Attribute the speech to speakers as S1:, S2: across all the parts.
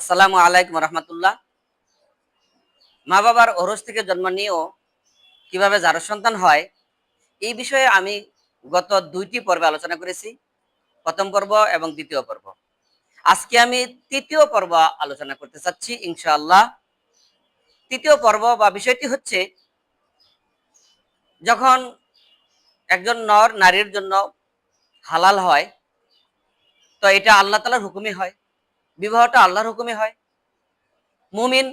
S1: আসসালামু আলাইকুম রহমতুল্লাহ। মা বাবার ওরস থেকে জন্ম নিয়েও কীভাবে যার সন্তান হয়, এই বিষয়ে আমি গত দুইটি পর্বে আলোচনা করেছি, প্রথম পর্ব এবং দ্বিতীয় পর্ব। আজকে আমি তৃতীয় পর্ব আলোচনা করতে চাচ্ছি, ইনশাআল্লাহ। তৃতীয় পর্ব বা বিষয়টি হচ্ছে, যখন একজন নর নারীর জন্য হালাল হয়, তো এটা আল্লাহ তালার হুকুমে হয়। বিবাহটা আল্লাহর হুকুমে হয়। মুমিন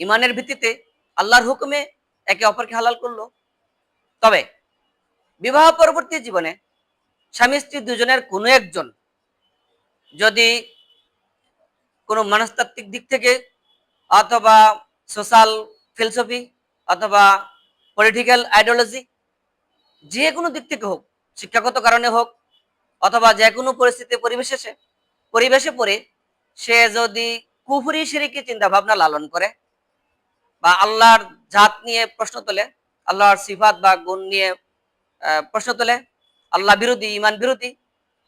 S1: ইমানের ভিত্তিতে আল্লাহর হুকুমে একে অপরকে হালাল করল। তবে বিবাহ পরবর্তী জীবনে স্বামী স্ত্রী দুজনের কোনো একজন যদি কোনো মনস্তাত্ত্বিক দিক থেকে অথবা সোশ্যাল ফিলসফি অথবা পলিটিক্যাল আইডিওলজি যে কোনো দিক থেকে হোক, শিক্ষাগত কারণে হোক অথবা যে কোনো পরিস্থিতি পরিবেশে পরিবেশে পড়ে সে যদি কুফুরি সিরিকি চিন্তা ভাবনা লালন করে বা আল্লাহর জাত নিয়ে প্রশ্ন তোলে, আল্লাহর সিফাত বা গুণ নিয়ে প্রশ্ন তোলে, আল্লাহ বিরোধী ইমান বিরোধী,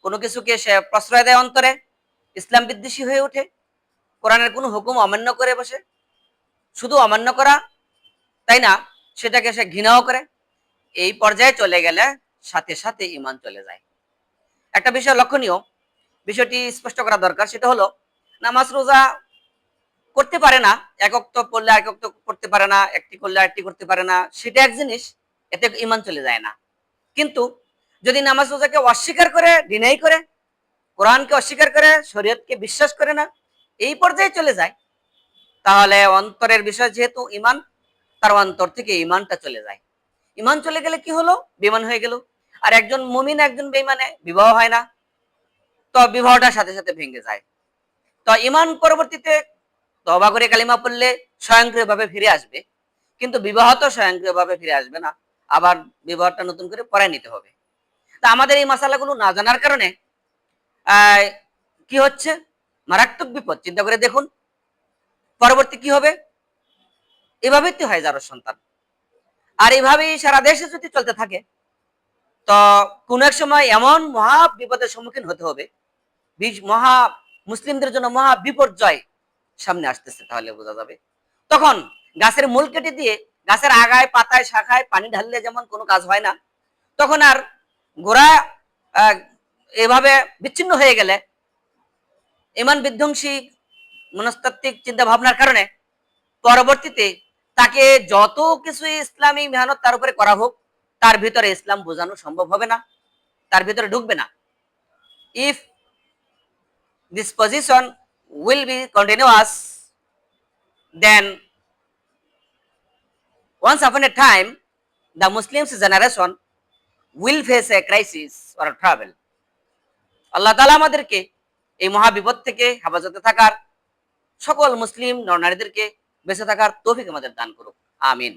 S1: কোনো কিছুকে সে প্রশ্রয় দেয় অন্তরে, ইসলাম বিদ্বেষী হয়ে ওঠে, কোরআনের কোনো হুকুম অমান্য করে বসে, শুধু অমান্য করা, তাই না? সেটাকে সে ঘৃণাও করে, এই পর্যায়ে চলে গেলে সাথে সাথে ইমান চলে যায়। একটা বিষয় লক্ষণীয়, বিষয়টি স্পষ্ট করা দরকার, সেটা হলো নামাজ রোজা করতে পারে না একক তো পড়লে একক তো করতে পারে না, একটি করলে একটি করতে পারে না, সেটা এক জিনিস, এতে ইমান চলে যায় না। কিন্তু যদি নামাজ রোজাকে অস্বীকার করে ডিনাই করে, কোরআনকে অস্বীকার করে, শরীয়তকে বিশ্বাস করে না, এই পর্যায়ে চলে যায়, তাহলে অন্তরের বিষয় যেহেতু ইমান তার অন্তর থেকে ইমানটা চলে যায়। ইমান চলে গেলে কি হলো? বিমান হয়ে গেল। আর একজন মুমিন, একজন বেইমানে বিবাহ হয় না, তো বিবাহটার সাথে সাথে ভেঙে যায়। তো ইমান পরবর্তীতে তবা করে কালিমা পড়লে স্বয়ংক্রিয়ভাবে ফিরে আসবে। কিন্তু বিবাহ তো স্বয়ংক্রিয়ভাবে ফিরে আসবে না, আবার বিবাহটা নতুন করে পড়ায় নিতে হবে। তা আমাদের এই মশালাগুলো না জানার কারণে কি হচ্ছে? মারাত্মক বিপদ। চিন্তা করে দেখুন, পরবর্তী কি হবে? এভাবেই তো হয় যারো সন্তান। আর এভাবেই সারা দেশে যদি চলতে থাকে, তো কোন এক সময় এমন মহা বিপদের সম্মুখীন হতে হবে মহা মুসলিমদের জন্য মহা বিপর্যয় সামনে আসতেছে, তাহলে বোঝা যাবে। তখন গাছের মূল কেটে দিয়ে গাছের আগায়, পাতায়, শাখায় পানি ঢাললে যেমন কোনো কাজ হয় না, তখন আর গোড়া এভাবে বিচ্ছিন্ন হয়ে গেলে ইমান বিধ্বংসী, মনস্তাত্ত্বিক চিন্তা ভাবনার কারণে পরবর্তীতে তাকে যত কিছু ইসলামী মেহনত তার উপরে করা হোক, তার ভিতরে ইসলাম বোঝানো সম্ভব হবে না, তার ভিতরে ঢুকবে না। If this position will be continuous then once upon a time the muslims generation will face a crisis or a trouble আল্লাহ তালা আমাদেরকে এই মহাবিপদ থেকে হেফাজতে থাকার সকল মুসলিম নরনারীদেরকে বেঁচে থাকার তৌফিক আমাদের দান করুক আমিন